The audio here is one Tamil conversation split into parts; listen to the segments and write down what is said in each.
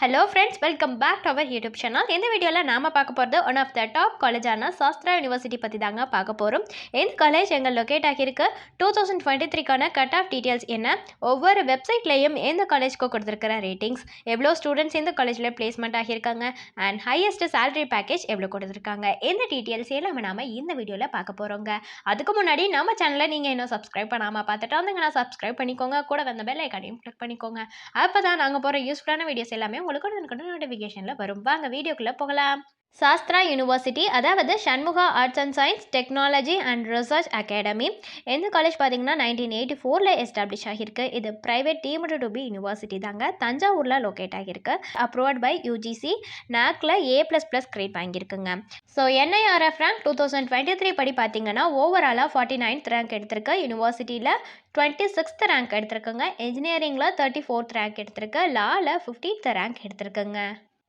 Hello friends welcome back to our YouTube channel இந்த வீடியோவில் நாம பார்க்க போகிறது ஒன் ஆஃப் த டாப் காலேஜான சாஸ்திரா யூனிவர்சிட்டி பற்றி தாங்க பார்க்க போகிறோம் இந்த காலேஜ் எங்கள் லொக்கேட் ஆகியிருக்கு? டூ தௌசண்ட் டுவெண்ட்டி த்ரீக்கான கட் ஆஃப் டீட்டெயில்ஸ் என்ன? ஒவ்வொரு வெப்சைட்லேயும் எந்த காலேஜ்க்கு கொடுத்துருக்கிற ரேட்டிங்ஸ் எவ்வளோ ஸ்டூடெண்ட்ஸ் இந்த காலேஜில் பிளேஸ்மெண்ட் ஆகியிருக்காங்க? அண்ட் ஹையஸ்ட் சேலரி பேக்கேஜ் எவ்வளோ கொடுத்துருக்காங்க? இந்த டீட்டெயில்ஸ் எல்லாமே நாம இந்த வீடியோவில் பார்க்க போகிறோங்க அதுக்கு முன்னாடி நம்ம சேனலை நீங்கள் இன்னும் சப்ஸ்கிரைப் பண்ணாமல் பார்த்துட்டு வந்தீங்கன்னா சப்ஸ்கிரைப் பண்ணிக்கோங்க. கூட வந்த பெல் ஐக்கானையும் கிளிக் பண்ணிக்கோங்க. அப்போ தான் நாங்கள் போகிற யூஸ்ஃபுல்லான வீடியோஸ் எல்லாமே உங்களுக்கு உடனுக்குடன் நோட்டிஃபிகேஷனில் வரும். வாங்க வீடியோக்குள்ளே போகலாம். சாஸ்திரா யூனிவர்சிட்டி அதாவது Shanmugha arts and science technology and research academy எந்த காலேஜ் பார்த்தீங்கன்னா நைன்டீன் எயிட்டி ஃபோரில் எஸ்டாப்ளிஷ் ஆகியிருக்கு. இது private deemed to be university தாங்க. தஞ்சாவூரில் லொக்கேட் ஆகியிருக்கு. அப்ரூவ்ட் பை யூஜிசி நாக்கில் A plus plus grade வாங்கியிருக்குங்க. So NIRF rank two thousand twenty three படி பார்த்தீங்கன்னா ஓவராலாக ஃபார்ட்டி நைன்த் ரேங்க் எடுத்திருக்கு. யூனிவர்சிட்டியில் டுவெண்ட்டி சிக்ஸ்த் ரேங்க் எடுத்திருக்குங்க. இன்ஜினியரிங்கில் தேர்ட்டி ஃபோர்த் ரேங்க் எடுத்திருக்கு. லாவில் ஃபிஃப்டீன்த் ரேங்க் எடுத்திருக்குங்க.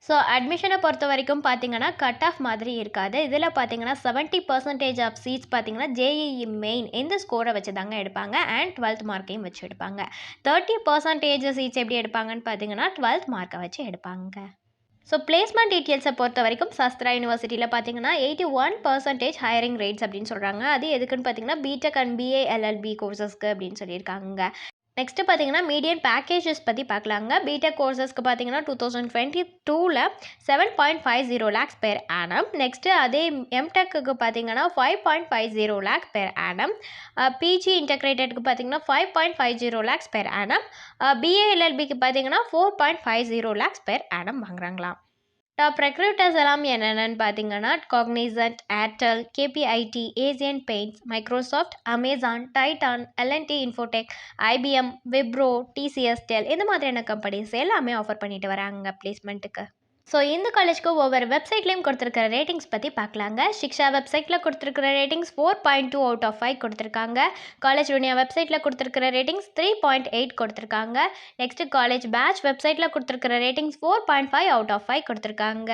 ஸோ அட்மிஷனை பொறுத்த வரைக்கும் பார்த்தீங்கன்னா கட் ஆஃப் மாதிரி இருக்காது. இதில் பார்த்தீங்கன்னா செவன்ட்டி பர்சன்டேஜ் ஆஃப் சீட்ஸ் பார்த்தீங்கன்னா ஜேஇஇ மெயின் இந்த ஸ்கோரை வச்சு தாங்க எடுப்பாங்க. அண்ட் டுவெல்த் மார்க்கையும் வச்சு எடுப்பாங்க. தேர்ட்டி பர்சன்டேஜ் சீட்ஸ் எப்படி எடுப்பாங்கன்னு பார்த்தீங்கன்னா டுவெல்த் மார்க்கை வச்சு எடுப்பாங்க. ஸோ பிளேஸ்மெண்ட் டீட்டெயில்ஸை பொறுத்த வரைக்கும் சஸ்திரா யூனிவர்சிட்டியில் பார்த்தீங்கன்னா eighty one percentage hiring rates அப்படின்னு சொல்கிறாங்க அது எதுக்குன்னு பார்த்தீங்கன்னா பிடெக் அண்ட் பிஏஎல்எல்பி கோர்சஸ்க்கு அப்படின்னு சொல்லியிருக்காங்க. நெக்ஸ்ட்டு பார்த்தீங்கன்னா மீடியன் பேக்கேஜஸ் பற்றி பார்க்கலாங்க பிடெக் கோர்சஸ்க்கு பார்த்தீங்கன்னா டூ தௌசண்ட் டுவெண்ட்டி டூவில் seven point five zero lakhs per annum next அதே எம்டெக்கு பார்த்தீங்கன்னா five point five zero lakh per annum PG இன்டகிரேட்டடுக்கு பார்த்தீங்கன்னா five point five zero lakhs per annum பிஏஎல்எல்பிக்கு பார்த்தீங்கன்னா four point five zero lakhs per annum வாங்குறாங்களாம். Top recruiters எல்லாம் என்னென்னு பார்த்தீங்கன்னா Cognizant Airtel KPIT Asian Paints Microsoft Amazon Titan LNT Infotech IBM Wipro TCS Dell இந்த மாதிரியான கம்பெனிஸ் எல்லாமே ஆஃபர் பண்ணிட்டு வராங்க பிளேஸ்மெண்ட்டுக்கு ஸோ இந்த காலேஜ்க்கு ஒவ்வொரு வெப்சைட்லேயும் கொடுத்துருக்கிற ரேட்டிங்ஸ் பற்றி பார்க்கலாங்க. சிக்ஷா வெப்சைட்டில் கொடுத்துருக்கிற ratings four point two out of five கொடுத்துருக்காங்க. காலேஜ் யூனியா வெப்சைட்டில் கொடுத்துருக்கிற ரேட்டிங்ஸ் த்ரீ பாயிண்ட் எயிட் கொடுத்துருக்காங்க. நெக்ஸ்ட்டு காலேஜ் பேட்ச் வெப்சைட்டில் கொடுத்துருக்கிற ratings four point five out of five கொடுத்துருக்காங்க.